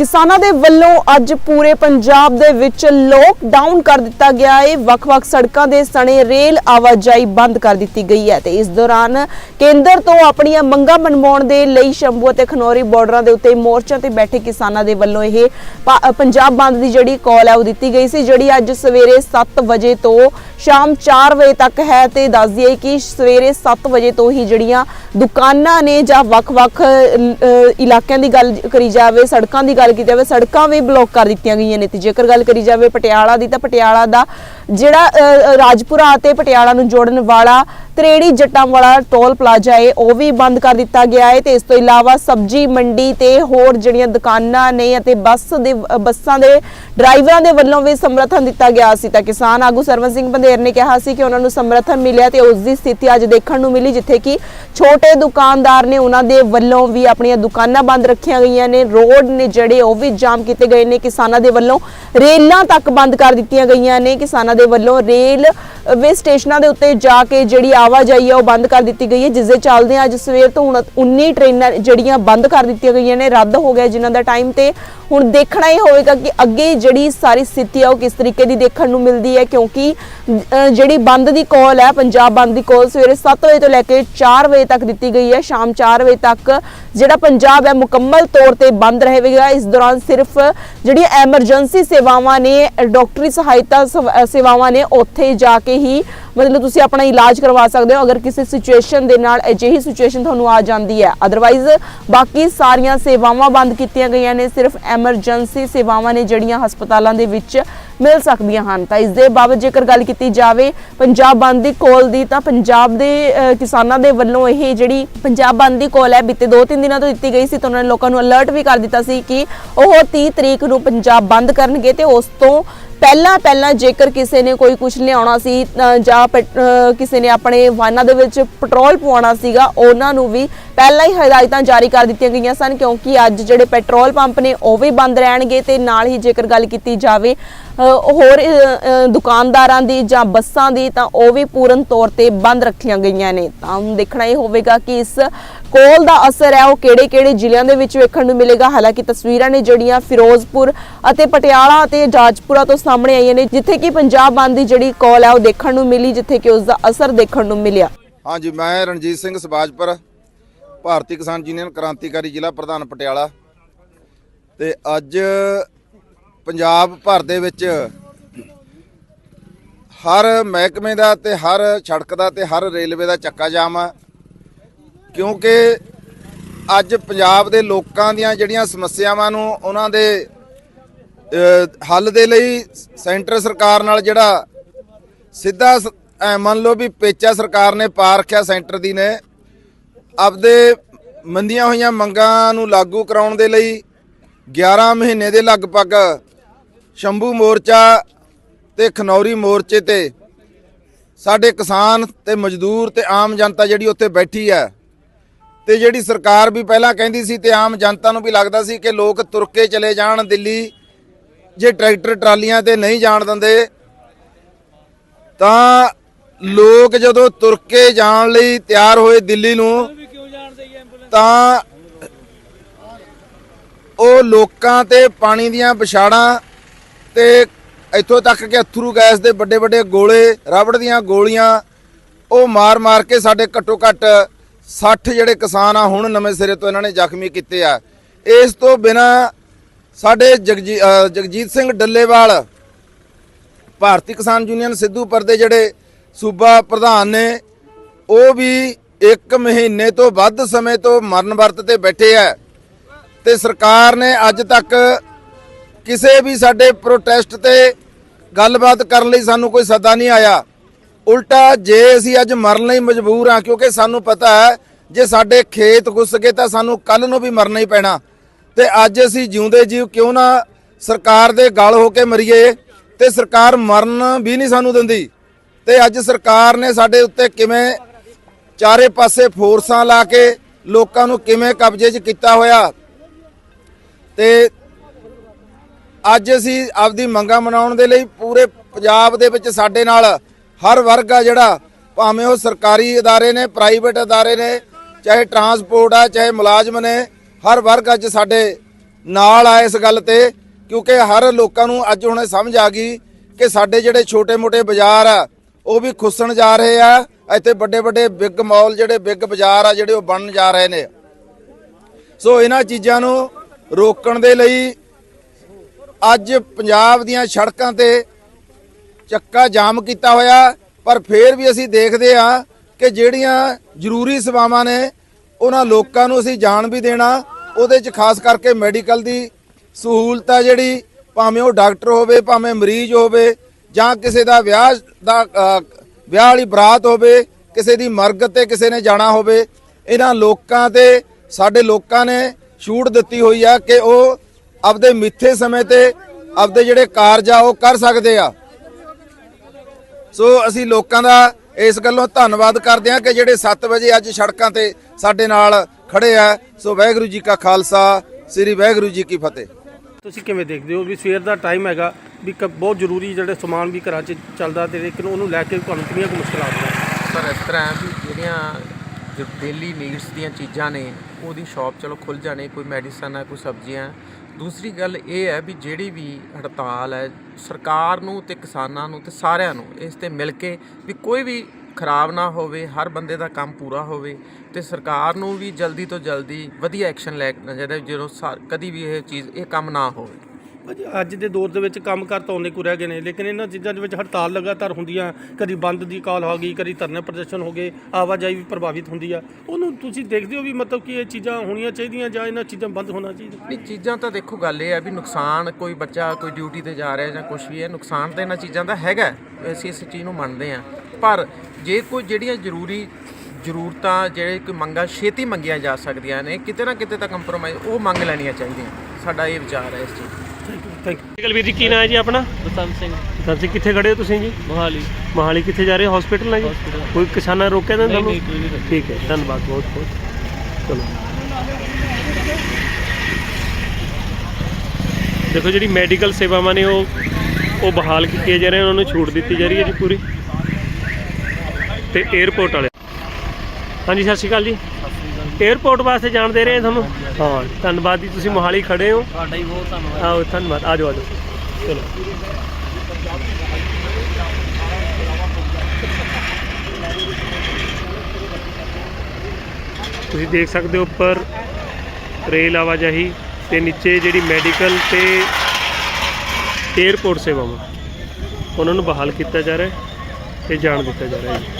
ਕਿਸਾਨਾਂ ਦੇ ਵੱਲੋਂ ਅੱਜ ਪੂਰੇ ਪੰਜਾਬ ਦੇ ਵਿੱਚ ਲੋਕਡਾਊਨ ਕਰ ਦਿੱਤਾ ਗਿਆ ਹੈ। ਵੱਖ-ਵੱਖ ਸੜਕਾਂ ਦੇ ਸਣੇ ਰੇਲ ਆਵਾਜਾਈ ਬੰਦ ਕਰ ਦਿੱਤੀ ਗਈ ਹੈ ਤੇ ਇਸ ਦੌਰਾਨ ਕੇਂਦਰ ਤੋਂ ਆਪਣੀਆਂ ਮੰਗਾਂ ਮਨਵਾਉਣ ਦੇ ਲਈ ਸ਼ੰਭੂ ਅਤੇ ਖਨੌਰੀ ਬਾਰਡਰਾਂ ਦੇ ਉੱਤੇ ਮੋਰਚਾ ਤੇ ਬੈਠੇ ਕਿਸਾਨਾਂ ਦੇ ਵੱਲੋਂ ਇਹ ਪੰਜਾਬ ਬੰਦ ਦੀ ਜਿਹੜੀ ਕਾਲ ਹੈ ਉਹ ਦਿੱਤੀ ਗਈ ਸੀ, ਜਿਹੜੀ ਅੱਜ ਸਵੇਰੇ 7 ਵਜੇ ਤੋਂ ਸ਼ਾਮ 4 ਵਜੇ ਤੱਕ ਹੈ ਤੇ ਦੱਸ ਦਈਏ ਕਿ ਸਵੇਰੇ 7 ਵਜੇ ਤੋਂ ਹੀ ਜਿਹੜੀਆਂ ਦੁਕਾਨਾਂ ਨੇ ਜਾਂ ਵੱਖ-ਵੱਖ ਇਲਾਕਿਆਂ ਦੀ ਗੱਲ ਕਰੀ ਜਾਵੇ, ਸੜਕਾਂ ਦੀ ਗੱਲ ਕੀਤੀ ਜਾਵੇ, ਸੜਕਾਂ ਵੀ ਬਲੌਕ ਕਰ ਦਿੱਤੀਆਂ ਗਈਆਂ ਨੇ ਤੇ ਜੇਕਰ ਗੱਲ ਕਰੀ ਜਾਵੇ ਪਟਿਆਲਾ ਦੀ, ਤਾਂ ਪਟਿਆਲਾ ਦਾ ਜਿਹੜਾ ਰਾਜਪੁਰਾ ਅਤੇ ਪਟਿਆਲਾ ਨੂੰ ਜੋੜਨ ਵਾਲਾ ਤਰੇੜੀ ਜੱਟਾਂ ਵਾਲਾ ਟੋਲ ਪਲਾਜ਼ਾ ਹੈ ਉਹ ਵੀ ਬੰਦ ਕਰ ਦਿੱਤਾ ਗਿਆ ਹੈ ਤੇ ਇਸ ਤੋਂ ਇਲਾਵਾ ਸਬਜ਼ੀ ਮੰਡੀ ਤੇ ਹੋਰ ਜਿਹੜੀਆਂ ਦੁਕਾਨਾਂ ਨੇ ਅਤੇ ਬੱਸ ਦੇ, ਬੱਸਾਂ ਦੇ ਡਰਾਈਵਰਾਂ ਦੇ ਵੱਲੋਂ ਵੀ ਸਮਰਥਨ ਦਿੱਤਾ ਗਿਆ ਸੀ ਤਾਂ ਕਿਸਾਨ ਆਗੂ ਸਰਵਨ ਸਿੰਘ ਬੰਦੇਰ ਨੇ ਕਿਹਾ ਸੀ ਕਿ ਉਹਨਾਂ ਨੂੰ ਸਮਰਥਨ ਮਿਲਿਆ ਤੇ ਉਸ ਦੀ ਸਥਿਤੀ ਅੱਜ ਦੇਖਣ ਨੂੰ ਮਿਲੀ, ਜਿੱਥੇ ਕਿ ਛੋਟੇ ਦੁਕਾਨਦਾਰ ਨੇ ਉਹਨਾਂ ਦੇ ਵੱਲੋਂ ਵੀ ਆਪਣੀਆਂ ਦੁਕਾਨਾਂ ਬੰਦ ਰੱਖੀਆਂ ਗਈਆਂ ਨੇ, ਰੋਡ ਨੇ ਜਿਹੜੇ ਉਹ ਵੀ ਜਾਮ ਕੀਤੇ ਗਏ ਨੇ, ਕਿਸਾਨਾਂ ਦੇ ਵੱਲੋਂ ਰੇਲਾਂ ਤੱਕ ਬੰਦ ਕਰ ਦਿੱਤੀਆਂ ਗਈਆਂ ਨੇ, ਕਿਸਾਨਾਂ ਦੇ ਵੱਲੋਂ ਰੇਲ ਵੇ ਸਟੇਸ਼ਨਾਂ ਦੇ ਉੱਤੇ ਜਾ ਕੇ ਜਿਹੜੀ ਆਵਾਜਾਈ ਹੈ ਉਹ ਬੰਦ ਕਰ ਦਿੱਤੀ ਗਈ ਹੈ ਜਿਸ ਦੇ ਚੱਲਦੇ ਅੱਜ ਸਵੇਰ ਤੋਂ ਹੁਣ 19 ਟ੍ਰੇਨਾਂ ਜਿਹੜੀਆਂ ਬੰਦ ਕਰ ਦਿੱਤੀਆਂ ਗਈਆਂ ਨੇ, ਰੱਦ ਹੋ ਗਿਆ ਜਿਨ੍ਹਾਂ ਦਾ ਟਾਈਮ ਤੇ। ਹੁਣ ਦੇਖਣਾ ਹੀ ਹੋਵੇਗਾ ਕਿ ਅੱਗੇ ਜਿਹੜੀ ਸਾਰੀ ਸਥਿਤੀ ਹੈ ਉਹ ਕਿਸ ਤਰੀਕੇ ਦੀ ਦੇਖਣ ਨੂੰ ਮਿਲਦੀ ਹੈ, ਕਿਉਂਕਿ ਜਿਹੜੀ ਬੰਦ ਦੀ ਕਾਲ ਹੈ, ਪੰਜਾਬ ਬੰਦ ਦੀ ਕਾਲ ਸਵੇਰੇ 7 ਵਜੇ ਤੋਂ ਲੈ ਕੇ 4 ਵਜੇ ਤੱਕ ਦਿੱਤੀ ਗਈ ਹੈ, ਸ਼ਾਮ 4 ਵਜੇ ਤੱਕ ਜਿਹੜਾ ਪੰਜਾਬ ਹੈ, ਮੁਕੰਮਲ ਤੌਰ ਤੇ ਬੰਦ ਰਹੇਗਾ। ਇਸ ਦੌਰਾਨ ਸਿਰਫ ਜਿਹੜੀਆਂ ਐਮਰਜੈਂਸੀ ਸੇਵਾਵਾਂ ਨੇ ਡਾਕਟਰੀ ਸਹਾਇਤਾ ਸੇਵਾਵਾਂ ਨੇ, ਉੱਥੇ ਜਾ ਕੇ ਹੀ ਮਤਲਬ ਤੁਸੀਂ ਆਪਣਾ ਇਲਾਜ ਕਰਵਾ ਸਕਦੇ ਹੋ ਅਗਰ ਕਿਸੇ ਸਿਚੁਏਸ਼ਨ ਦੇ ਨਾਲ ਅਜਿਹੀ ਸਿਚੁਏਸ਼ਨ ਤੁਹਾਨੂੰ ਆ ਜਾਂਦੀ ਹੈ। ਅਦਰਵਾਈਜ਼ ਬਾਕੀ ਸਾਰੀਆਂ ਸੇਵਾਵਾਂ ਬੰਦ ਕੀਤੀਆਂ ਗਈਆਂ ਨੇ, ਸਿਰਫ ਐਮਰਜੈਂਸੀ ਸੇਵਾਵਾਂ ਨੇ ਜਿਹੜੀਆਂ ਹਸਪਤਾਲਾਂ ਦੇ ਵਿੱਚ ਮਿਲ ਸਕਦੀਆਂ ਹਨ। ਤਾਂ ਇਸ ਦੇ ਬਾਬਤ ਜੇਕਰ ਗੱਲ ਕੀਤੀ ਜਾਵੇ ਪੰਜਾਬ ਬੰਦ ਦੀ ਕੋਲ ਦੀ, ਤਾਂ ਪੰਜਾਬ ਦੇ ਕਿਸਾਨਾਂ ਦੇ ਵੱਲੋਂ ਇਹ ਜਿਹੜੀ ਪੰਜਾਬ ਬੰਦ ਦੀ ਕੋਲ ਹੈ, ਬੀਤੇ 2-3 ਦਿਨਾਂ ਤੋਂ ਦਿੱਤੀ ਗਈ ਸੀ, ਤਾਂ ਉਹਨਾਂ ਨੇ ਲੋਕਾਂ ਨੂੰ ਅਲਰਟ ਵੀ ਕਰ ਦਿੱਤਾ ਸੀ ਕਿ ਉਹ 30 ਤਰੀਕ ਨੂੰ ਪੰਜਾਬ ਬੰਦ ਕਰਨਗੇ ਤੇ ਉਸ ਤੋਂ ਪਹਿਲਾਂ ਪਹਿਲਾਂ ਜੇਕਰ ਕਿਸੇ ਨੇ ਕੋਈ ਕੁਝ ਲਿਆਉਣਾ ਸੀ ਜਾਂ ਪੈਟ- ਕਿਸੇ ਨੇ ਆਪਣੇ ਵਾਹਨਾਂ ਦੇ ਵਿੱਚ ਪੈਟਰੋਲ ਪਵਾਉਣਾ ਸੀਗਾ, ਉਹਨਾਂ ਨੂੰ ਵੀ ਪਹਿਲਾਂ ਹੀ ਹਦਾਇਤਾਂ ਜਾਰੀ ਕਰ ਦਿੱਤੀਆਂ ਗਈਆਂ ਸਨ, ਕਿਉਂਕਿ ਅੱਜ ਜਿਹੜੇ ਪੈਟਰੋਲ ਪੰਪ ਨੇ ਉਹ ਵੀ ਬੰਦ ਰਹਿਣਗੇ ਤੇ ਨਾਲ ਹੀ ਜੇਕਰ ਗੱਲ ਕੀਤੀ ਜਾਵੇ ਹੋਰ ਦੁਕਾਨਦਾਰਾਂ ਦੀ ਜਾਂ ਬੱਸਾਂ ਦੀ ਤਾਂ ਉਹ ਵੀ ਪੂਰਨ ਤੌਰ ਤੇ ਬੰਦ ਰੱਖੀਆਂ ਗਈਆਂ ਨੇ। ਤਾਂ ਹੁਣ ਦੇਖਣਾ ਇਹ ਹੋਵੇਗਾ ਕਿ ਇਸ ਕੋਲ ਦਾ ਅਸਰ ਹੈ, ਉਹ ਕਿਹੜੇ-ਕਿਹੜੇ ਜ਼ਿਲ੍ਹਿਆਂ ਦੇ ਵਿੱਚ ਵੇਖਣ ਨੂੰ ਮਿਲੇਗਾ। ਹਾਲਾਂਕਿ ਤਸਵੀਰਾਂ ਨੇ ਜਿਹੜੀਆਂ ਫਿਰੋਜ਼ਪੁਰ ਅਤੇ ਪਟਿਆਲਾ ਅਤੇ ਜਾਜਪੁਰਾ ਤੋਂ ਸਾਹਮਣੇ ਆਈਆਂ ਨੇ, ਜਿੱਥੇ ਕਿ ਪੰਜਾਬ ਬੰਦ ਦੀ ਜਿਹੜੀ ਕੋਲ ਹੈ, ਉਹ ਦੇਖਣ ਨੂੰ ਮਿਲੀ, ਜਿੱਥੇ ਕਿ ਉਸ ਦਾ ਅਸਰ ਦੇਖਣ ਨੂੰ ਮਿਲਿਆ। ਹਾਂਜੀ, ਮੈਂ ਰਣਜੀਤ ਸਿੰਘ ਸਬਾਜਪੁਰ, ਭਾਰਤੀ ਕਿਸਾਨ ਯੂਨੀਅਨ, ਕ੍ਰਾਂਤੀਕਾਰੀ ਜ਼ਿਲ੍ਹਾ ਪ੍ਰਧਾਨ ਪਟਿਆਲਾ। ਤੇ ਅੱਜ ਪੰਜਾਬ ਭਰ ਦੇ ਵਿੱਚ ਹਰ ਮਹਿਕਮੇ ਦਾ ਤੇ ਹਰ ਸੜਕ ਦਾ ਤੇ ਹਰ ਰੇਲਵੇ ਦਾ ਚੱਕਾ ਜਾਮ ਆ। ਕਿਉਂਕਿ ਅੱਜ ਪੰਜਾਬ ਦੇ ਲੋਕਾਂ ਦੀਆਂ ਜਿਹੜੀਆਂ ਸਮੱਸਿਆਵਾਂ ਨੂੰ ਉਹਨਾਂ ਦੇ ਹੱਲ ਦੇ ਲਈ ਸੈਂਟਰ ਸਰਕਾਰ ਨਾਲ ਜਿਹੜਾ ਸਿੱਧਾ ਸ- ਐਂ ਮੰਨ ਲਓ ਵੀ ਪੇਚਾ ਸਰਕਾਰ ਨੇ ਪਾ ਰੱਖਿਆ ਸੈਂਟਰ ਦੀ ਨੇ, ਆਪਦੇ ਮੰਦੀਆਂ ਹੋਈਆਂ ਮੰਗਾਂ ਨੂੰ ਲਾਗੂ ਕਰਾਉਣ ਦੇ ਲਈ 11 ਮਹੀਨੇ ਦੇ ਲਗਭਗ ਸ਼ੰਭੂ ਮੋਰਚਾ ਤੇ ਖਨੌਰੀ ਮੋਰਚੇ ਤੇ ਸਾਡੇ ਕਿਸਾਨ ਤੇ ਮਜ਼ਦੂਰ ਤੇ ਆਮ ਜਨਤਾ ਜਿਹੜੀ ਉੱਥੇ ਬੈਠੀ ਹੈ ਤੇ ਜਿਹੜੀ ਸਰਕਾਰ ਵੀ ਪਹਿਲਾਂ ਕਹਿੰਦੀ ਸੀ ਤੇ ਆਮ ਜਨਤਾ ਨੂੰ ਵੀ ਲੱਗਦਾ ਸੀ ਕਿ ਲੋਕ ਤੁਰ ਕੇ ਚਲੇ ਜਾਣ ਦਿੱਲੀ, ਜੇ ਟਰੈਕਟਰ ਟਰਾਲੀਆਂ ਤੇ ਨਹੀਂ ਜਾਣ ਦਿੰਦੇ, ਤਾਂ ਲੋਕ ਜਦੋਂ ਤੁਰ ਕੇ ਜਾਣ ਲਈ ਤਿਆਰ ਹੋਏ ਦਿੱਲੀ ਨੂੰ, ਤਾਂ ਉਹ ਲੋਕਾਂ ਤੇ ਪਾਣੀ ਦੀਆਂ ਵਿਛਾੜਾਂ ਤੇ ਇੱਥੋਂ ਤੱਕ ਕਿ ਅਥਰੂ ਗੈਸ ਦੇ ਵੱਡੇ ਵੱਡੇ ਗੋਲੇ, ਰਬੜ ਦੀਆਂ ਗੋਲੀਆਂ, ਉਹ ਮਾਰ-ਮਾਰ ਕੇ ਸਾਡੇ ਘੱਟੋ ਘੱਟ 60 ਜਿਹੜੇ ਕਿਸਾਨ ਆ, ਹੁਣ ਨਵੇਂ ਸਿਰੇ ਤੋਂ ਇਹਨਾਂ ਨੇ ਜ਼ਖਮੀ ਕੀਤੇ ਆ। ਇਸ ਤੋਂ ਬਿਨਾ ਸਾਡੇ ਜਗਜੀ- ਜਗਜੀਤ ਸਿੰਘ ਡੱਲੇਵਾਲ, ਭਾਰਤੀ ਕਿਸਾਨ ਯੂਨੀਅਨ ਸਿੱਧੂਪੁਰ ਦੇ ਜਿਹੜੇ ਸੂਬਾ ਪ੍ਰਧਾਨ ਨੇ, ਉਹ ਵੀ 1 ਮਹੀਨੇ ਤੋਂ ਵੱਧ ਸਮੇਂ ਤੋਂ ਮਰਨ ਵਰਤ ਤੇ ਬੈਠੇ ਆ। ਤੇ ਸਰਕਾਰ ਨੇ ਅੱਜ ਤੱਕ ਕਿਸੇ ਵੀ ਸਾਡੇ ਪ੍ਰੋਟੈਸਟ ਤੇ ਗੱਲਬਾਤ ਕਰਨ ਲਈ ਸਾਨੂੰ ਕੋਈ ਸੱਦਾ ਨਹੀਂ ਆਇਆ। ਉਲਟਾ ਜੇ ਅਸੀਂ ਅੱਜ ਮਰਨ ਲਈ ਮਜਬੂਰ ਆ ਕਿਉਂਕਿ ਸਾਨੂੰ ਪਤਾ ਹੈ, ਜੇ ਸਾਡੇ ਖੇਤ ਘੁੱਸ ਗਏ ਤਾਂ ਸਾਨੂੰ ਕੱਲ ਨੂੰ ਵੀ ਮਰਨਾ ਹੀ ਪੈਣਾ। ਤੇ ਅੱਜ ਅਸੀਂ ਜਿਉਂਦੇ ਜੀਵ ਕਿਉਂ ਨਾ ਸਰਕਾਰ ਦੇ ਗਲ ਹੋ ਕੇ ਮਰੀਏ, ਤੇ ਸਰਕਾਰ ਮਰਨ ਵੀ ਨਹੀਂ ਸਾਨੂੰ ਦਿੰਦੀ। ਤੇ ਅੱਜ ਸਰਕਾਰ ਨੇ ਸਾਡੇ ਉੱਤੇ ਕਿਵੇਂ ਚਾਰੇ ਪਾਸੇ ਫੋਰਸਾਂ ਲਾ ਕੇ ਲੋਕਾਂ ਨੂੰ ਕਿਵੇਂ ਕਬਜ਼ੇ 'ਚ ਕੀਤਾ ਹੋਇਆ। ਤੇ ਅੱਜ ਅਸੀਂ ਆਪਦੀ ਮੰਗਾਂ ਮਨਾਉਣ ਦੇ ਲਈ ਪੂਰੇ ਪੰਜਾਬ ਦੇ ਵਿੱਚ ਸਾਡੇ ਨਾਲ ਹਰ ਵਰਗ ਆ ਜਿਹੜਾ ਭਾਵੇਂ ਉਹ ਸਰਕਾਰੀ ادارے ਨੇ ਪ੍ਰਾਈਵੇਟ ادارے ਨੇ ਚਾਹੇ ਟਰਾਂਸਪੋਰਟ ਆ ਚਾਹੇ ਮੁਲਾਜ਼ਮ ਨੇ ਹਰ ਵਰਗ ਅੱਜ ਸਾਡੇ ਨਾਲ ਆ ਇਸ ਗੱਲ ਤੇ ਕਿਉਂਕਿ ਹਰ ਲੋਕਾਂ ਨੂੰ ਅੱਜ ਹੁਣ ਇਹ ਸਮਝ ਆ ਗਈ ਕਿ ਸਾਡੇ ਜਿਹੜੇ ਛੋਟੇ-ਮੋਟੇ ਬਾਜ਼ਾਰ ਆ ਉਹ ਵੀ ਖੁੱਸਣ ਜਾ ਰਹੇ ਆ ਇੱਥੇ ਵੱਡੇ-ਵੱਡੇ ਬਿੱਗ ਮਾਲ ਜਿਹੜੇ ਬਿੱਗ ਬਾਜ਼ਾਰ ਆ ਜਿਹੜੇ ਉਹ ਬਣਨ ਜਾ ਰਹੇ ਨੇ ਸੋ ਇਹਨਾਂ ਚੀਜ਼ਾਂ ਨੂੰ ਰੋਕਣ ਦੇ ਲਈ ਅੱਜ ਪੰਜਾਬ ਦੀਆਂ ਸੜਕਾਂ ਤੇ ਚੱਕਾ ਜਾਮ ਕੀਤਾ ਹੋਇਆ, ਪਰ ਫੇਰ ਵੀ ਅਸੀਂ ਦੇਖਦੇ ਆ ਕਿ ਜਿਹੜੀਆਂ ਜ਼ਰੂਰੀ ਸੇਵਾਵਾਂ ਨੇ, ਉਹਨਾਂ ਲੋਕਾਂ ਨੂੰ ਅਸੀਂ ਜਾਣ ਵੀ ਦੇਣਾ। ਉਹਦੇ 'ਚ ਖਾਸ ਕਰਕੇ ਮੈਡੀਕਲ ਦੀ ਸਹੂਲਤ ਆ ਜਿਹੜੀ, ਭਾਵੇਂ ਉਹ ਡਾਕਟਰ ਹੋਵੇ, ਭਾਵੇਂ ਮਰੀਜ਼ ਹੋਵੇ, ਜਾਂ ਕਿਸੇ ਦਾ ਵਿਆਹ ਦਾ ਵਿਆਹ ਵਾਲੀ ਬਰਾਤ ਹੋਵੇ, ਕਿਸੇ ਦੀ ਮਰਗ ਤੇ ਕਿਸੇ ਨੇ ਜਾਣਾ ਹੋਵੇ, ਇਹਨਾਂ ਲੋਕਾਂ ਤੇ ਸਾਡੇ ਲੋਕਾਂ ਨੇ ਛੂਟ ਦਿੱਤੀ ਹੋਈ ਆ ਕਿ ਉਹ ਆਪਦੇ ਮਿੱਥੇ ਸਮੇਂ ਤੇ ਆਪਦੇ ਜਿਹੜੇ ਕਾਰਜ ਆ ਉਹ ਕਰ ਸਕਦੇ ਆ। ਸੋ ਅਸੀਂ ਲੋਕਾਂ ਦਾ ਇਸ ਗੱਲੋਂ ਧੰਨਵਾਦ ਕਰਦੇ ਹਾਂ ਕਿ ਜਿਹੜੇ 7 ਵਜੇ ਅੱਜ ਸੜਕਾਂ ਤੇ ਸਾਡੇ ਨਾਲ ਖੜੇ ਆ। ਸੋ ਵਾਹਿਗੁਰੂ ਜੀ ਕਾ ਖਾਲਸਾ ਸ੍ਰੀ ਵਾਹਿਗੁਰੂ ਜੀ ਕੀ ਫਤਿਹ। ਤੁਸੀਂ ਕਿਵੇਂ ਦੇਖਦੇ ਹੋ ਵੀ ਸਵੇਰ ਦਾ ਟਾਈਮ ਹੈਗਾ ਵੀ ਕ- ਬਹੁਤ ਜ਼ਰੂਰੀ ਜਿਹੜੇ ਸਮਾਨ ਵੀ ਘਰਾਂ 'ਚ ਚੱਲਦਾ ਤੇ ਲੇਕਿਨ ਉਹਨੂੰ ਲੈ ਕੇ ਤੁਹਾਨੂੰ ਕਿੰਨੀਆਂ ਕੁ ਮੁਸ਼ਕਲਾਂ ਆਉਂਦੀਆਂ? ਸਰ ਇਸ ਤਰ੍ਹਾਂ ਵੀ ਜਿਹੜੀਆਂ ਜੋ ਡੇਲੀ ਨੀਡਸ ਦੀਆਂ ਚੀਜ਼ਾਂ ਨੇ ਉਹਦੀ ਸ਼ਾਪ ਚਲੋ ਖੁੱਲ ਜਾਣੇ ਕੋਈ ਮੈਡੀਸਨ ਹੈ ਕੋਈ ਸਬਜ਼ੀਆਂ। ਦੂਸਰੀ ਗੱਲ ਇਹ ਹੈ ਵੀ ਜਿਹੜੀ ਵੀ ਹੜਤਾਲ ਹੈ, ਸਰਕਾਰ ਨੂੰ ਤੇ ਕਿਸਾਨਾਂ ਨੂੰ ਤੇ ਸਾਰਿਆਂ ਨੂੰ ਇਸ ਤੇ ਮਿਲ ਕੇ ਵੀ ਕੋਈ ਵੀ ਖਰਾਬ ਨਾ ਹੋਵੇ, ਹਰ ਬੰਦੇ ਦਾ ਕੰਮ ਪੂਰਾ ਹੋਵੇ ਤੇ ਸਰਕਾਰ ਨੂੰ ਵੀ ਜਲਦੀ ਤੋਂ ਜਲਦੀ ਵਧੀਆ ਐਕਸ਼ਨ ਲੈਣਾ ਚਾਹੀਦਾ ਜਦੋਂ ਸਾ- ਕਦੀ ਵੀ ਇਹ ਚੀਜ਼ ਇਹ ਕੰਮ ਨਾ ਹੋਵੇ। ਅੱਜ ਦੇ ਦੌਰ ਦੇ ਵਿੱਚ ਕੰਮ ਕਰ ਤਾਂ ਉਹਨੇ ਕੋ ਰਹਿ ਗਏ ਨੇ ਲੇਕਿਨ ਇਹਨਾਂ ਚੀਜ਼ਾਂ ਦੇ ਵਿੱਚ ਹੜਤਾਲ ਲਗਾਤਾਰ ਹੁੰਦੀਆਂ ਕਦੀ ਬੰਦ ਦੀ ਕਾਲ ਹੋ ਗਈ ਕਦੀ ਧਰਨੇ ਪ੍ਰਦਰਸ਼ਨ ਹੋ ਗਏ ਆਵਾਜਾਈ ਵੀ ਪ੍ਰਭਾਵਿਤ ਹੁੰਦੀ ਆ ਉਹਨੂੰ ਤੁਸੀਂ ਦੇਖਦੇ ਹੋ ਵੀ ਮਤਲਬ ਕਿ ਇਹ ਚੀਜ਼ਾਂ ਹੋਣੀਆਂ ਚਾਹੀਦੀਆਂ ਜਾਂ ਇਹਨਾਂ ਚੀਜ਼ਾਂ ਬੰਦ ਹੋਣਾ ਚਾਹੀਦਾ ਨਹੀਂ ਚੀਜ਼ਾਂ ਤਾਂ ਦੇਖੋ ਗੱਲ ਇਹ ਹੈ ਵੀ ਨੁਕਸਾਨ ਕੋਈ ਬੱਚਾ ਕੋਈ ਡਿਊਟੀ ਤੇ ਜਾ ਰਿਹਾ ਜਾਂ ਕੁਝ ਵੀ ਹੈ ਨੁਕਸਾਨ ਤਾਂ ਇਹਨਾਂ ਚੀਜ਼ਾਂ ਦਾ ਹੈਗਾ। ਅਸੀਂ ਇਸ ਚੀਜ਼ ਨੂੰ ਮੰਨਦੇ ਹਾਂ ਪਰ ਜੇ ਕੋਈ ਜਿਹੜੀਆਂ ਜ਼ਰੂਰੀ ਜ਼ਰੂਰਤਾਂ ਜਿਹੜੇ ਕੋਈ ਮੰਗਾਂ ਛੇਤੀ ਮੰਗੀਆਂ ਜਾ ਸਕਦੀਆਂ ਨੇ ਕਿਤੇ ਨਾ ਕਿਤੇ ਤਾਂ ਕੰਪਰੋਮਾਈਜ਼ ਉਹ ਮੰਗ ਲੈਣੀਆਂ ਚਾਹੀਦੀਆਂ ਸਾਡਾ ਇਹ ਵਿਚਾਰ ਹੈ ਇਸ ਚੀਜ਼। ਥੈਂਕ ਯੂ ਗਲਵੀਰ ਜੀ ਕੀ ਨਾਂ ਹੈ ਜੀ ਆਪਣਾ? ਬਸੰਤ ਸਿੰਘ। ਸਰ ਜੀ ਕਿੱਥੇ ਖੜੇ ਹੋ ਤੁਸੀਂ ਜੀ? ਮੋਹਾਲੀ। ਮੋਹਾਲੀ ਕਿੱਥੇ ਜਾ ਰਹੇ ਹੋ? ਹਸਪੀਟਲ ਨਾਲ ਜੀ? Hospital। ਕੋਈ ਕਿਸਾਨਾਂ ਨੇ ਰੋਕਿਆ ਤਾਂ ਨਹੀਂ, ਤੁਹਾਨੂੰ ਨਹੀਂ, ਕੋਈ ਨਹੀਂ ਰੋਕਿਆ। ਠੀਕ ਹੈ ਧੰਨਵਾਦ ਬਹੁਤ ਬਹੁਤ। ਚਲੋ। ਦੇਖੋ ਜਿਹੜੀ ਮੈਡੀਕਲ ਸੇਵਾਵਾਂ ਨੇ ਉਹ ਉਹ ਬਹਾਲ ਕੀਤੀਆਂ ਜਾ ਰਹੀਆਂ ਉਹਨਾਂ ਨੂੰ ਛੂਟ ਦਿੱਤੀ ਜਾ ਰਹੀ ਹੈ ਜੀ ਪੂਰੀ। ਤੇ 에어ਪੋਰਟ ਵਾਲੇ। ਹਾਂਜੀ ਸਤਿ ਸ਼੍ਰੀ ਅਕਾਲ ਜੀ। ਏਅਰਪੋਰਟ ਵਾਸਤੇ ਜਾਣ ਦੇ ਰਹੇ ਹਾਂ ਤੁਹਾਨੂੰ? ਹਾਂ ਧੰਨਵਾਦ ਜੀ ਤੁਸੀਂ ਮੋਹਾਲੀ ਖੜੇ ਹੋ। ਤੁਹਾਡਾ ਹੀ ਬਹੁਤ ਧੰਨਵਾਦ। ਆਓ ਧੰਨਵਾਦ। ਆਜੋ ਆਜੋ ਚਲੋ। ਤੁਸੀਂ ਦੇਖ ਸਕਦੇ ਹੋ ਉੱਪਰ ਰੇਲ ਆਵਾਜਾਈ ਤੇ ਨੀਚੇ ਜਿਹੜੀ ਮੈਡੀਕਲ ਤੇ ਏਅਰਪੋਰਟ ਸੇਵਾਵਾਂ। ਉਹਨਾਂ ਨੂੰ ਬਹਾਲ ਕੀਤਾ ਜਾ ਰਿਹਾ ਹੈ ਤੇ ਜਾਣ ਦਿੱਤਾ ਜਾ ਰਿਹਾ ਹੈ